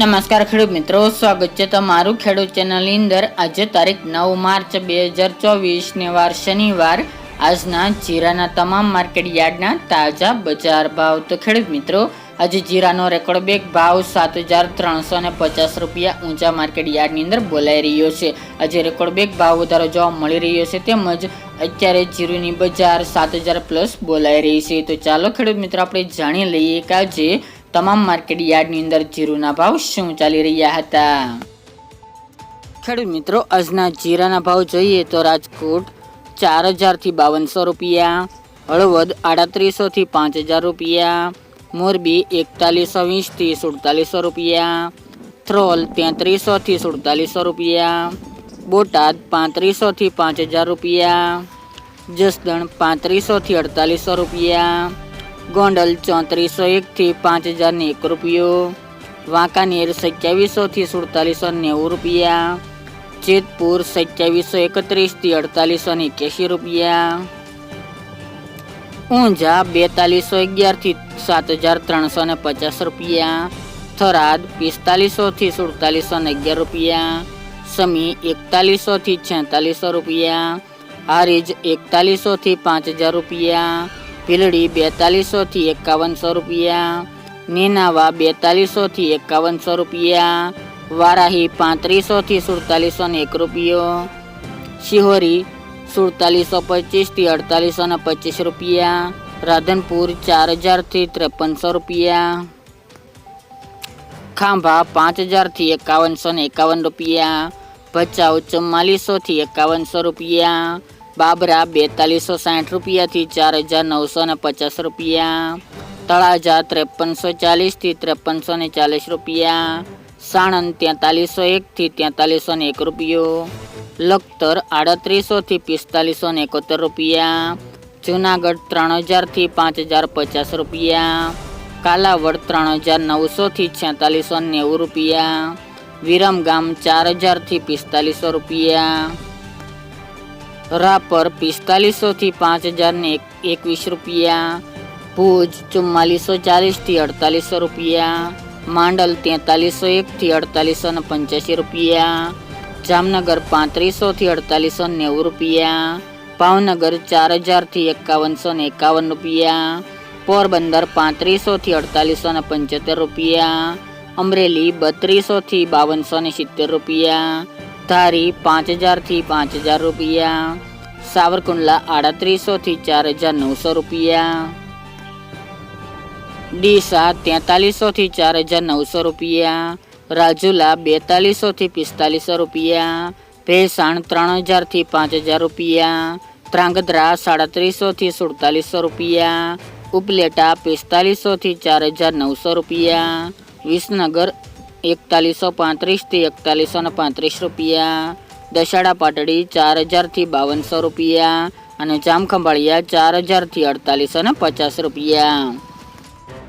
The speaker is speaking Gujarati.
નમસ્કાર ખેડૂત મિત્રો, સ્વાગત છે તમારું ખેડૂત ચેનલની અંદર. આજે તારીખ નવ માર્ચ બે હજાર ચોવીસ ને વાર શનિવાર. આજના જીરાના તમામ માર્કેટ યાર્ડના તાજા બજાર ભાવ. તો ખેડૂત મિત્રો, આજે જીરાનો રેકોર્ડ બેક ભાવ સાત હજાર ત્રણસો ને પચાસ રૂપિયા ઊંચા માર્કેટ યાર્ડની અંદર બોલાઈ રહ્યો છે. આજે રેકોર્ડ બેક ભાવ વધારો જોવા મળી રહ્યો છે તેમજ અત્યારે જીરુની બજાર સાત હજાર પ્લસ બોલાઈ રહી છે. તો ચાલો ખેડૂત મિત્રો, આપણે જાણી લઈએ કે આજે તમામ માર્કેટ યાર્ડની અંદર જીરુના ભાવ શું ચાલી રહ્યા હતા? ખેડૂત મિત્રો, આજના જીરાના ભાવ જોઈએ તો રાજકોટ ચાર હજારથી બાવનસો રૂપિયા, હળવદ આડત્રીસોથી પાંચ હજાર રૂપિયા, મોરબી એકતાલીસો વીસથી સુડતાલીસો રૂપિયા થ્રોલ તેત્રીસોથી સુડતાલીસો રૂપિયા, બોટાદ પાંત્રીસોથી પાંચ હજાર રૂપિયા, જસદણ પાંત્રીસોથી અડતાલીસો રૂપિયા ગોંડલ ચોત્રીસો એકથી પાંચ હજાર ને એક રૂપિયો. વાંકાનેર સત્યાવીસોથી સુડતાલીસો નેવું રૂપિયા. જેતપુર સત્યાવીસો એકત્રીસથી અડતાલીસો ને એક્યાસી રૂપિયા. ઊંઝા બેતાલીસો અગિયારથી સાત હજાર ત્રણસો ને પચાસ રૂપિયા. થરાદ પિસ્તાલીસોથી સુડતાલીસો ને અગિયાર રૂપિયા. સમી એકતાલીસોથી છેતાલીસો રૂપિયા. હારીજ એકતાલીસોથી પાંચ હજાર રૂપિયા. ભીલડી બેતાલીસોથી એકાવનસો રૂપિયા, નેનાવા બેતાલીસોથી એકાવનસો રૂપિયા, વારાહી પાંત્રીસોથી સુડતાલીસો ને એક રૂપિયો, શિહોરી સુડતાલીસો પચીસથી અડતાલીસો ને પચીસ રૂપિયા, રાધનપુર ચાર હજારથી ત્રેપનસો રૂપિયા, ખાંભા પાંચ હજારથી એકાવનસો ને એકાવન રૂપિયા, ભચાઉ ચુમ્માલીસોથી એકાવનસો રૂપિયા બાબરા બેતાલીસો સાઠ રૂપિયાથી ચાર હજાર નવસો ને પચાસ રૂપિયા. તળાજા ત્રેપનસો ચાલીસથી ત્રેપનસો ને ચાલીસ રૂપિયા. સાણંદ તેતાલીસો એકથી તેતાલીસો ને એક રૂપિયો. લખતર આડત્રીસોથી પિસ્તાલીસો ને એકોતેર રૂપિયા. જુનાગઢ ત્રણ હજારથી પાંચ હજાર પચાસ રૂપિયા. કાલાવડ ત્રણ હજાર નવસોથી છેતાલીસો નેવું રૂપિયા. વિરમગામ ચાર હજારથી પિસ્તાલીસો રૂપિયા. રાપર પિસ્તાલીસોથી પાંચ હજાર ને એકવીસ રૂપિયા. ભુજ ચુમ્માલીસો ચાલીસથી અડતાલીસો રૂપિયા. માંડલ તેતાલીસો એકથી અડતાલીસો ને પંચ્યાસી રૂપિયા. જામનગર પાંત્રીસોથી અડતાલીસો નેવું રૂપિયા. ભાવનગર ચાર હજારથી એકાવનસો ને એકાવન રૂપિયા. પોરબંદર પાંત્રીસોથી અડતાલીસો ને પંચોતેર રૂપિયા. અમરેલી બત્રીસોથી બાવનસો ને સિત્તેર રૂપિયા. ધારી પાંચ હજારથી પાંચ હજાર રૂપિયા સાવરકુંડલા આડત્રીસોથી ચાર હજાર નવસો રૂપિયા ડીસા તેતાલીસોથી ચાર હજાર નવસો રૂપિયા રાજુલા બેતાલીસોથી પિસ્તાલીસો રૂપિયા ભેસાણ ત્રણ હજારથી પાંચ હજાર રૂપિયા ત્રાંગધ્રા સાડત્રીસોથી સુડતાલીસો રૂપિયા ઉપલેટા પિસ્તાલીસોથી ચાર હજાર નવસો રૂપિયા વિસનગર એકતાલીસો પાંત્રીસથી એકતાલીસો ને પાંત્રીસ રૂપિયા. દશાડા પાટડી ચાર હજારથી બાવનસો રૂપિયા અને જામખંભાળિયા ચાર હજારથી અડતાલીસો ને પચાસ રૂપિયા.